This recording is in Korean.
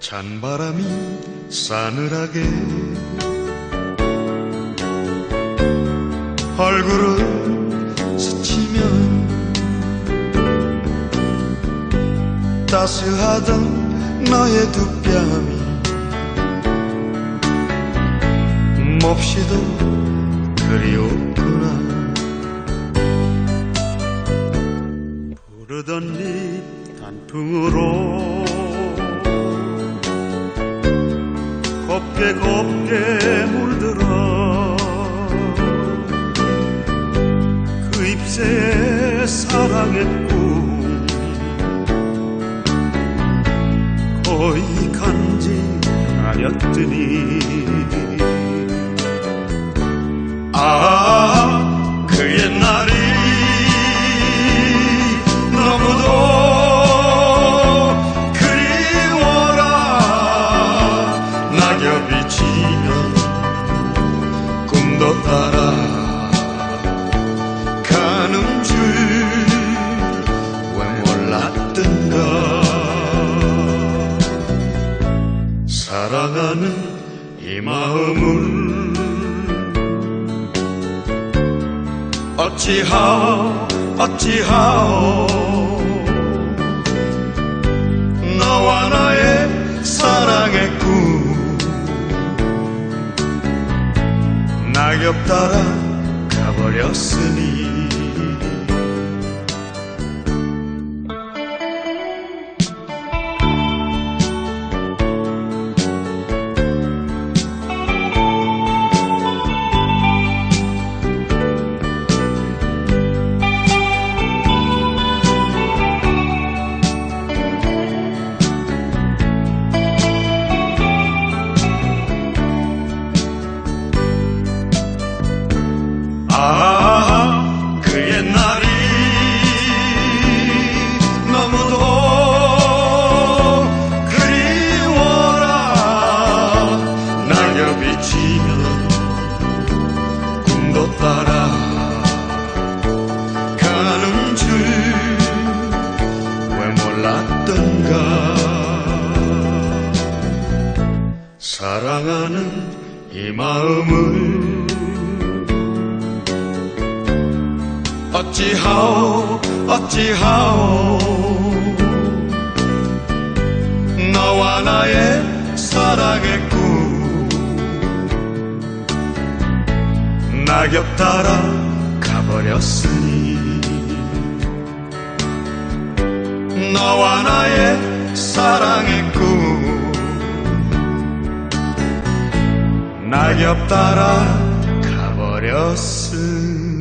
밤이 싸늘하게 얼굴을 스치면 따스하던 너의 두 뺨이 몹시도 그리웠구나. 부르던 네 단풍으로 곱게 곱게 물들어. 그 잎새에 사랑의 꿈 거의 간직하였더니. 아, 그 옛날이 사랑하는 이 마음을 어찌하오 어찌하오. 너와 나의 사랑의 꿈 낙엽 따라 가버렸으니 아, 그 옛날이 너무도 그리워라. 낙엽이 지면 꿈도 따라 가는 줄 왜 몰랐던가. 사랑하는 이 마음을 어찌하오 어찌하오. 너와 나의 사랑의 꿈 낙엽 따라 가버렸으니. 너와 나의 사랑의 꿈 낙엽 따라 가버렸으니